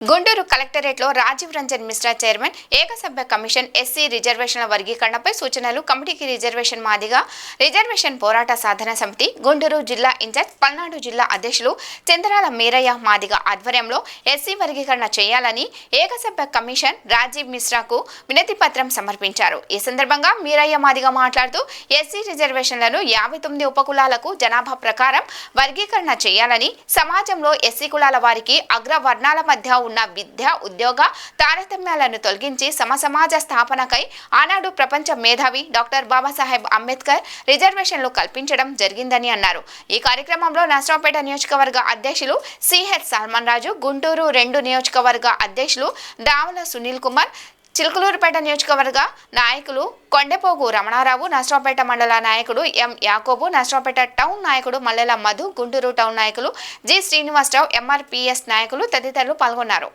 గుంటూరు లో రాజీవ్ రంజన్ మిశ్రా చైర్మన్ ఏకసభ్య commission SC రిజర్వేషన్ల వర్గీకరణపై సూచనలు కమిటీకి రిజర్వేషన్ మాదిగా రిజర్వేషన్ పోరాట సాధన సమితి గుంటూరు జిల్లా ఇన్ఛార్జ్ పల్నాడు జిల్లా అధ్యక్షులు చంద్రాల మీరయ్య మాదిగ ఆధ్వర్యంలో ఎస్సీ వర్గీకరణ చేయాలని ఏకసభ్య కమిషన్ రాజీవ్ మిశ్రాకు వినతి పత్రం సమర్పించారు. ఈ సందర్భంగా మీరయ్య మాదిగ మాట్లాడుతూ ఎస్సీ రిజర్వేషన్లను యాభై తొమ్మిది ఉపకులాలకు జనాభా ప్రకారం వర్గీకరణ చేయాలని సమాజంలో ఎస్సీ కులాల వారికి అగ్రవర్ణాల మధ్య ఉన్న విద్య ఉద్యోగ తారతమ్యాలను తొలగించి సమసమాజ స్థాపనకై ఆనాడు ప్రపంచ మేధావి డాక్టర్ బాబాసాహెబ్ అంబేద్కర్ రిజర్వేషన్లు కల్పించడం జరిగిందని అన్నారు. ఈ కార్యక్రమంలో నర్సరావుపేట నియోజకవర్గ అధ్యక్షులు సిహెచ్ సల్మాన్ రాజు గుంటూరు రెండు నియోజకవర్గ అధ్యక్షులు దావుల సునీల్ కుమార్ చిలుకలూరుపేట నియోజకవర్గ నాయకులు కొండెపోగు రమణారావు నర్సరావుపేట మండల నాయకుడు ఎం యాకోబు నర్సరావుపేట టౌన్ నాయకుడు మల్లెల మధు గుంటూరు టౌన్ నాయకులు జి శ్రీనివాసరావు ఎంఆర్పిఎస్ నాయకులు తదితరులు పాల్గొన్నారు.